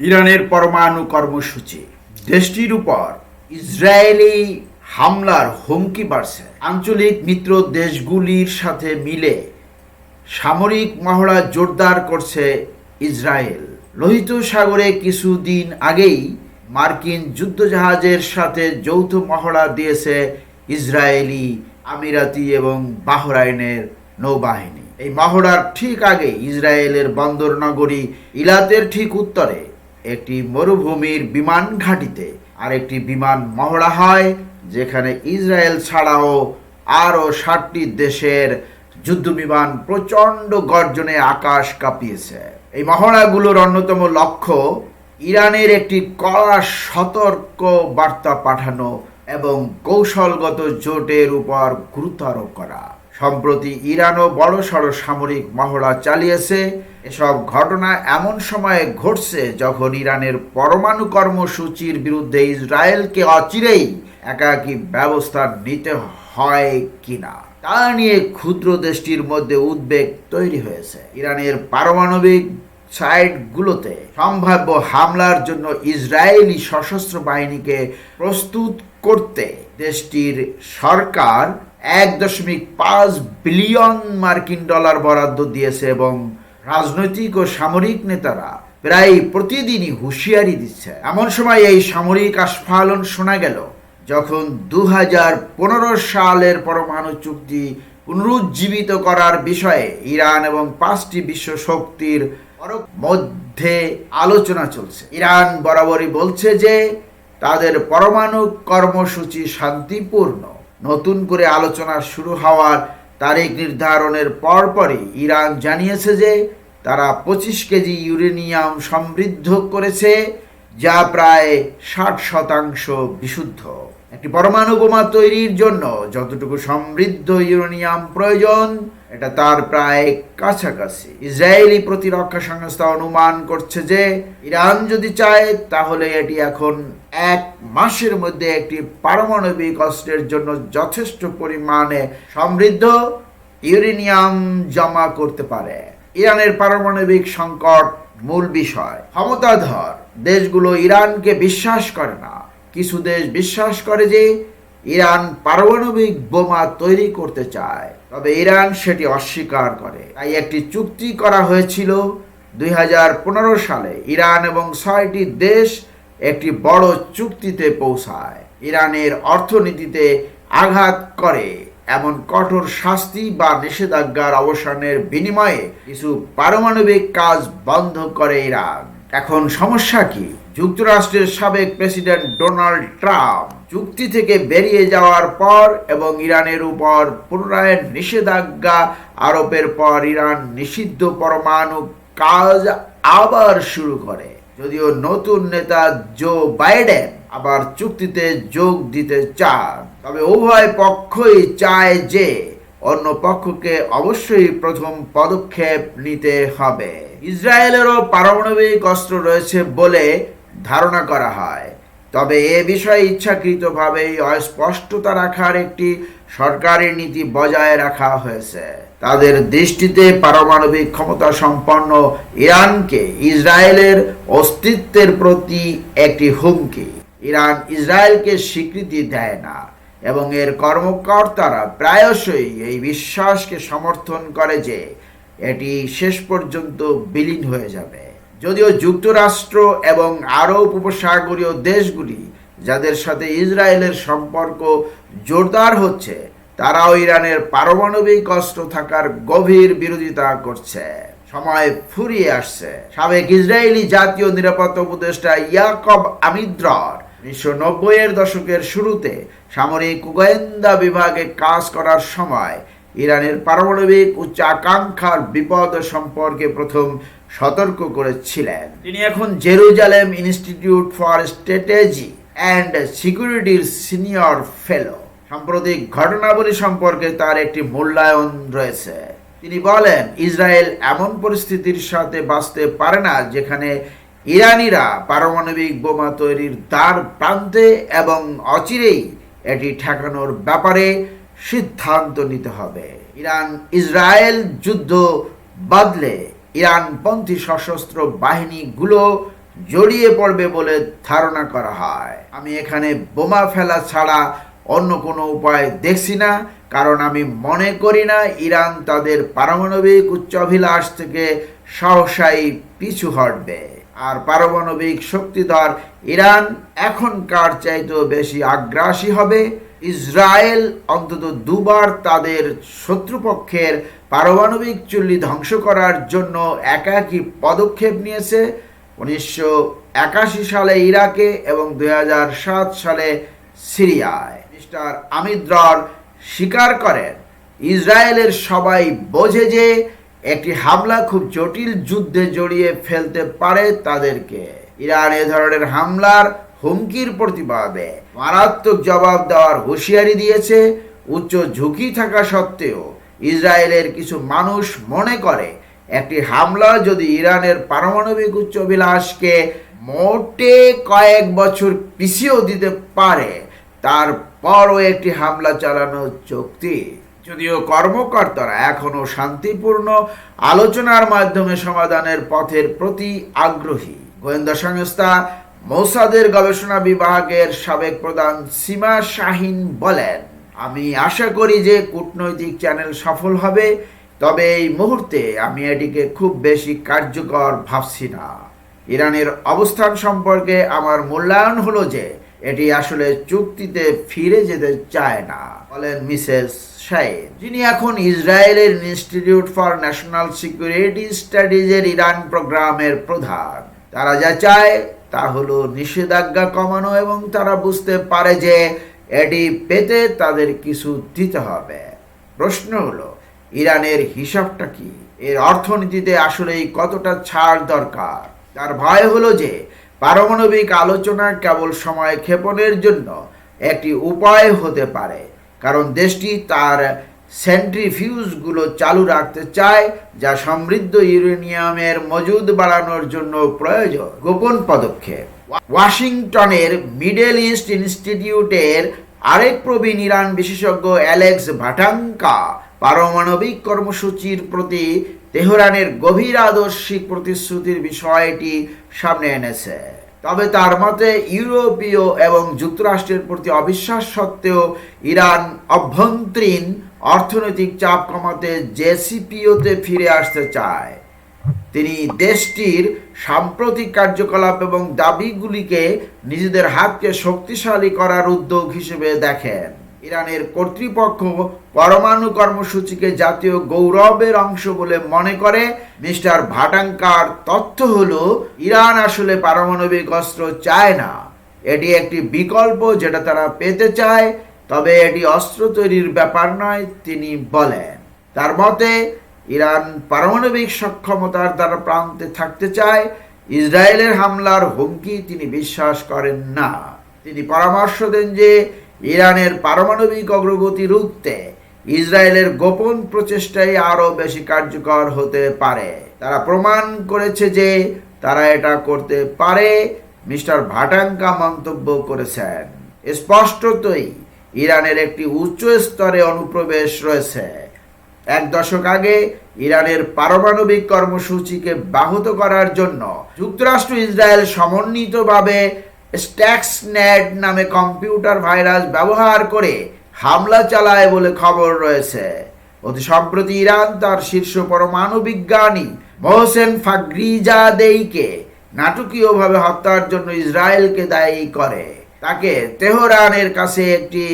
ইরানের পরমাণু কর্মসূচি। দেশটির উপর ইসরায়েলি হামলার হুমকি বাড়ছে। আঞ্চলিক মিত্র দেশগুলির সাথে মিলে সামরিক মহড়া জোরদার করছে ইসরায়েল। লোহিত সাগরে কিছুদিন আগেই মার্কিন যুদ্ধজাহাজের সাথে যৌথ মহড়া দিয়েছে ইসরায়েলি, আমিরাতি এবং বাহরাইনের নৌবাহিনী। এই মহড়ার ঠিক আগে ইসরায়েলের বন্দর নগরী ইলাতের ঠিক উত্তরে একটি মরুভূমির বিমান ঘাঁটিতে, আরেকটি বিমান মহড়া হয়, যেখানে ইসরায়েল ছাড়াও আরও ষাটটি দেশের যুদ্ধ বিমান প্রচণ্ড গর্জনে আকাশ কাঁপিয়েছে। এই মহড়াগুলোর অন্যতম লক্ষ্য ইরানের একটি কড়া সতর্ক বার্তা পাঠানো এবং কৌশলগত জোটের উপর গুরুত্ব আরোপ করা। সম্প্রতি ইরানও বড়সড় সামরিক মহড়া চালিয়েছে। এসব ঘটনা এমন সময়ে ঘটছে যখন ইরানের পরমাণু কর্মসূচির বিরুদ্ধে ইসরায়েলকে অচিরেই একাকী ব্যবস্থা নিতে হয় কিনা তা নিয়ে ক্ষুদ্র দেশটির মধ্যে উদ্বেগ তৈরি হয়েছে। ইরানের পারমাণবিক সাইটগুলোতে সম্ভাব্য হামলার জন্য ইসরায়েলি সশস্ত্র বাহিনীকে প্রস্তুত করতে দেশটির সরকার এক দশমিক পাঁচ বিলিয়ন মার্কিন ডলার বরাদ্দ দিয়েছে এবং রাজনৈতিক ও সামরিক নেতারা প্রায় প্রতিদিনই হুঁশিয়ারি দিচ্ছে। এমন সময় এই সামরিক আস্ফালন শোনা গেল, যখন দু হাজার পনেরো সালের পরমাণু চুক্তি পুনরুজ্জীবিত করার বিষয়ে ইরান এবং পাঁচটি বিশ্ব শক্তির মধ্যে আলোচনা চলছে। ইরান বরাবরই বলছে যে তাদের পরমাণু কর্মসূচি শান্তিপূর্ণ। নতুন করে আলোচনা শুরু হওয়ার তারিখ নির্ধারণের পরপরই ইরান জানিয়েছে যে তারা পঁচিশ কেজি ইউরেনিয়াম সমৃদ্ধ করেছে, যা প্রায় ষাট শতাংশ বিশুদ্ধ। একটি পরমাণু বোমা তৈরির জন্য যতটুকু সমৃদ্ধ ইউরেনিয়াম প্রয়োজন, এটা তার প্রায় কাছাকাছি। ইসরায়েলি প্রতিরক্ষা সংস্থা অনুমান করছে যে, ইরান যদি চায়, তাহলে এটি এখন এক মাসের মধ্যে একটি পারমাণবিক অস্ত্রের জন্য যথেষ্ট পরিমাণে সমৃদ্ধ ইউরেনিয়াম জমা করতে পারে। ইরানের পারমাণবিক সংকট মূল বিষয়। ক্ষমতাধর দেশগুলো ইরানকে বিশ্বাস করে না। কিছু দেশ বিশ্বাস করে যে ইরান পারমাণবিক বোমা তৈরি করতে চায়। তবে ইরান সেটি অস্বীকার করে। তাই একটি চুক্তি করা হয়েছিল দুই হাজার পনেরো সালে। ইরান এবং ছয়টি দেশ একটি বড় চুক্তিতে পৌঁছায়। ইরানের অর্থনীতিতে আঘাত করে। এমন কঠোর শাস্তি বা নিষেধাজ্ঞার অবসানের বিনিময়ে কিছু পারমাণবিক কাজ বন্ধ করে ইরান। এখন সমস্যা কি? যুক্তরাষ্ট্রের সাবেক প্রেসিডেন্ট ডোনাল্ড ট্রাম্প চুক্তি থেকে বেরিয়ে যাওয়ার পর এবং ইরানের উপর পুনরায় নিষেধাজ্ঞা আরোপের পর ইরান নিষিদ্ধ পরমাণু কাজ আবার শুরু করে। যদিও নতুন নেতা জো বাইডেন আবার চুক্তিতে যোগ দিতে চান, তবে উভয় পক্ষই চায় যে অন্য পক্ষকে অবশ্যই প্রথম পদক্ষেপ নিতে হবে। ইসরায়েলেরও পারমাণবিক অস্ত্র রয়েছে বলে ধারণা করা হয়। তবে এ বিষয়ে ইচ্ছাকৃতভাবেই অস্পষ্টতা রাখার একটি সরকারি নীতি বজায় রাখা হয়েছে। তাদের দৃষ্টিতে পারমাণবিক ক্ষমতা সম্পন্ন ইরানকে ইসরায়েলের অস্তিত্বের প্রতি একটি হুমকি। ইরান ইসরায়েলকে স্বীকৃতি দেয় না এবং এর কর্মকর্তারা প্রায়শই এই বিশ্বাসকে সমর্থন করে যে এটি শেষ পর্যন্ত বিলীন হয়ে যাবে। যদিও যুক্তরাষ্ট্র এবং আরব উপসাগরীয় দেশগুলি যাদের সাথে ইসরায়েলের সম্পর্ক জোরদার হচ্ছে, তারাও ইরানের পারমাণবিক অস্ত্র থাকার গভীর বিরোধিতা করছে। সময় ফুরিয়ে আসছে। সাবেক ইসরায়েলি জাতীয় নিরাপত্তা উপদেষ্টা ইয়াকব আমিদ্রর উনিশশো নব্বইয়ের দশকের শুরুতে সামরিক গোয়েন্দা বিভাগে কাজ করার সময় ইরানের পারমাণবিক উচ্চাকাঙ্ক্ষার বিপদ সম্পর্কে প্রথম সতর্ক করেছিলেন। তিনি এখন Jerusalem institute for strategy and সিকিউরিটির সিনিয়র ফেলো। সাম্প্রতিক ঘটনাবলী সম্পর্কে তার একটি মূল্যায়ন রয়েছে। তিনি বলেন ইসরায়েল এমন পরিস্থিতির সাথে বাঁচতে পারে না যেখানে ইরানিরা পারমাণবিক বোমা তৈরির দ্বার প্রান্তে এবং অচিরেই এটি ঠেকানোর ব্যাপারে সিদ্ধান্ত নিতে হবে। ইরান ইসরায়েল যুদ্ধ বদলে ইরানপন্থী সশস্ত্র বাহিনীগুলো জড়িয়ে পড়বে বলে ধারণা করা হয়। আমি এখানে বোমা ফেলা ছাড়া অন্য কোনো উপায় দেখছি না, কারণ আমি মনে করি না ইরান তাদের পারমাণবিক উচ্চাভিলাষ থেকে সহসাই পিছু হটবে। আর পারমাণবিক শক্তিধর ইরান এখনকার চাইতেও বেশি আগ্রাসী হবে। ইসরায়েল অন্তত দুবার তাদের শত্রুপক্ষের পারমাণবিক চুল্লি ধ্বংস করার জন্য একাকী পদক্ষেপ নিয়েছে। উনিশশো একাশি সালে ইরাকে এবং দু হাজার সাত সালে সিরিয়ায়। মিস্টার আমিদ্রর স্বীকার করেন, ইসরায়েলের সবাই বোঝে যে একটি হামলা খুব জটিল যুদ্ধে জড়িয়ে ফেলতে পারে তাদেরকে। ইরান এ ধরনের হামলার হুমকির প্রতিবাদে মারাত্মক জবাব দেওয়ার হুঁশিয়ারি দিয়েছে উচ্চ ঝুঁকি থাকা সত্ত্বেও ইসরায়েলের কিছু মানুষ মনে করে একটি হামলা যদি ইরানের পারমাণবিক উচ্চ বিলাসকে মোটে কয়েক বছর পিছিয়েও দিতে পারে, তারপরও একটি হামলা চালানো চুক্তি। যদিও কর্মকর্তারা এখনও শান্তিপূর্ণ আলোচনার মাধ্যমে সমাধানের পথের প্রতি আগ্রহী। গোয়েন্দা সংস্থা মৌসাদের গবেষণা বিভাগের সাবেক প্রধান সীমা শাহিন বলেন, আমি আশা করি যে কূটনৈতিক চ্যানেল সফল হবে, তবে এই মুহূর্তে আমি এটিকে খুব বেশি কার্যকর ভাবছি না। ইরানের অবস্থান সম্পর্কে আমার মূল্যায়ন হলো যে, এটি আসলে চুক্তিতে ফিরে যেতে চায় না, বলেন মিসেস শাহেদ যিনি এখন ইসরায়েলের ইনস্টিটিউট ফর ন্যাশনাল সিকিউরিটি স্টাডিজের ইরান প্রোগ্রামের প্রধান। তারা যা চায় তা হলো নিষেধাজ্ঞা কমানো এবং তারা বুঝতে পারে যে এটি পেতে তাদের কিছু দিতে হবে। প্রশ্ন হলো, ইরানের হিসাবটা কি? এর অর্থনীতিতে আসলেই কতটা ছাড় দরকার? তার ভয় হলো যে পারমাণবিক আলোচনা কেবল সময় ক্ষেপণের জন্য একটি উপায় হতে পারে, কারণ দেশটি তার সেন্ট্রিফিউজগুলো চালু রাখতে চায়, যা সমৃদ্ধ ইউরেনিয়ামের মজুদ বাড়ানোর জন্য প্রয়োজন। গোপন পদক্ষেপ। ওয়াশিংটনের মিডল ইস্ট ইনস্টিটিউটের আরেক প্রবীণ ইরান বিশেষজ্ঞ অ্যালেক্স ভাটাঙ্কা পারমাণবিক কর্মসূচির প্রতি তেহরানের গভীর আদর্শিক প্রতিশ্রুতির বিষয়টি সামনে এনেছে। তবে তার মতে ইউরোপীয় এবং যুক্তরাষ্ট্রের প্রতি অবিশ্বাস সত্ত্বেও ইরান অভ্যন্তরীণ অর্থনৈতিক চাপ কমাতে জেসিপিওতে ফিরে আসতে চায়। তিনি দেশটির সাম্প্রতিক কার্যকলাপ এবং দাবিগুলিকে নিজেদের হাতকে শক্তিশালী করার উদ্যোগ হিসেবে দেখেন। ইরানের কর্তৃপক্ষ পরমাণু কর্মসূচিকে জাতীয় গৌরবের অংশ বলে মনে করে। মিস্টার ভাটাঙ্কার তথ্য হলো, ইরান আসলে পারমাণবিক অস্ত্র চায় না। এটি একটি বিকল্প যেটা তারা পেতে চায়, তবে এটি অস্ত্র তৈরির ব্যাপার নয়, তিনি বলেন। তার মতে, ইরান পারমাণবিক সক্ষমতার দ্বারা প্রান্তে থাকতে চায়। ইসরায়েলের হামলার হুমকি তিনি বিশ্বাস করেন না। তিনি পরামর্শ দেন যে ইরানের পারমাণবিক অগ্রগতি রুখতে ইসরায়েলের গোপন প্রচেষ্টাই আরও বেশি কার্যকর হতে পারে। তারা প্রমাণ করেছে যে তারা এটা করতে পারে, মিস্টার ভাটাঙ্কা মন্তব্য করেছেন। স্পষ্টতই ইরানের একটি উচ্চ স্তরে অনুপ্রবেশ রয়েছে। এক দশক আগে ইরানের পারমাণবিক কর্মসূচিকে ব্যাহত করার জন্য যুক্তরাষ্ট্র ইসরায়েল সমন্বিতভাবে স্ট্যাক্সনেট নামে কম্পিউটার ভাইরাস ব্যবহার করে হামলা চালায় বলে খবর রয়েছে। অতি সম্প্রতি ইরান তার শীর্ষ পরমাণু বিজ্ঞানী মোহসেন ফাগ্রিজাদেইকে নাটকীয়ভাবে হত্যার জন্য ইসরায়েলকে দায়ী করে। তাকে তেহরানের কাছে একটি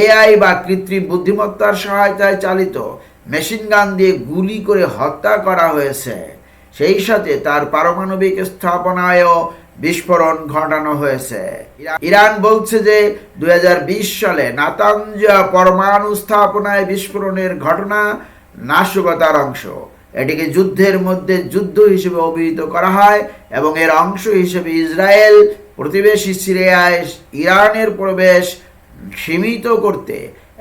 এআই বা কৃত্রিম বুদ্ধিমত্তার সহায়তায় চালিত মেশিন গান দিয়ে গুলি করে হত্যা করা হয়েছে। সেই সাথে তার পারমাণবিক স্থাপনায়ও বিস্ফোরণ ঘটানো হয়েছে। ইরান বলছে যে দুই সালে নাতাঞ্জা পরমাণু স্থাপনায় বিস্ফোরণের ঘটনা নাশকতার অংশ। এটিকে যুদ্ধের মধ্যে যুদ্ধ হিসেবে অভিহিত করা হয় এবং এর অংশ হিসেবে ইসরায়েল প্রতিবেশী সিরিয়ায় ইরানের প্রবেশ সীমিত করতে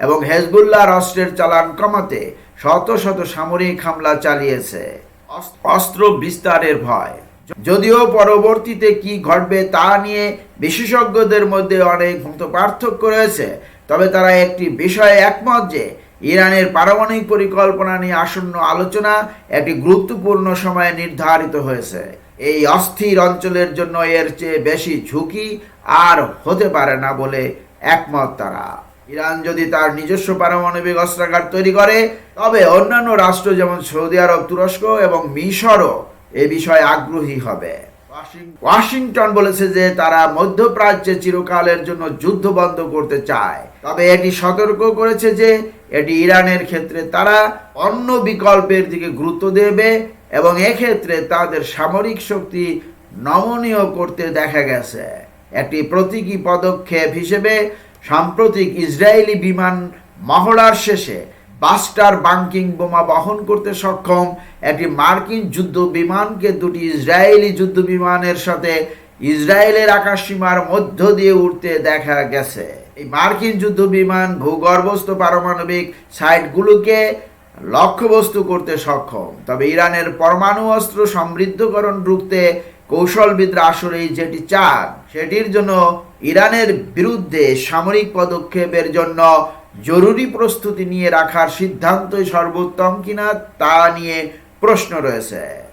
এবং হেজবুল্লাহ রাষ্ট্রের চালান কমাতে শত শত সামরিক হামলা চালিয়েছে। অস্ত্র বিস্তারের ভয়। যদিও পরবর্তীতে কি ঘটবে তা নিয়ে বিশেষজ্ঞদের মধ্যে অনেক মত পার্থক্য রয়েছে, তবে তারা একটি বিষয়ে একমত যে ইরানের পারমাণবিক পরিকল্পনা নিয়ে আসন্ন আলোচনা একটি গুরুত্বপূর্ণ সময়ে নির্ধারিত হয়েছে। এই অস্থির অঞ্চলের জন্য এর চেয়ে বেশি ঝুঁকি আর হতে পারে না বলে একমত তারা। ইরান যদি তার নিজস্ব পারমাণবিক অস্ত্রাগার তৈরি করে, তবে অন্যান্য রাষ্ট্র যেমন সৌদি আরব, তুরস্ক এবং মিশরও এ বিষয়ে আগ্রহী হবে। ওয়াশিংটন বলেছে যে তারা মধ্যপ্রাচ্যে চিরকালের জন্য যুদ্ধ বন্ধ করতে চায়। তবে এটি সতর্ক করেছে যে এটি ইরানের ক্ষেত্রে তারা অন্য বিকল্পের দিকে গুরুত্ব দেবে এবং এক্ষেত্রে তাদের সামরিক শক্তি নমনীয় করতে দেখা গেছে। একটি প্রতীকী পদক্ষেপ হিসেবে সাম্প্রতিক ইসরায়েলি বিমান মহড়ার শেষে বাস্টার বাংকিং বোমা বহন করতে সক্ষম। একটি মার্কিন যুদ্ধ বিমানকে দুটি ইসরায়েলি যুদ্ধ বিমানের সাথে ইসরায়েলের আকাশসীমার মধ্য দিয়ে উঠতে দেখা গেছে। এই মার্কিন যুদ্ধ বিমান ভূগর্ভস্থ পারমাণবিক সাইটগুলোকে লক্ষ্যবস্তু করতে সক্ষম। তবে ইরানের পরমাণু অস্ত্র সমৃদ্ধকরণ রুখতে কৌশলবিদরা আসলেই যেটি চান, সেটির জন্য ইরানের বিরুদ্ধে সামরিক পদক্ষেপের জন্য জরুরি প্রস্তুতি নিয়ে রাখার সিদ্ধান্তই সর্বোত্তম কিনা তা নিয়ে প্রশ্ন রয়েছে।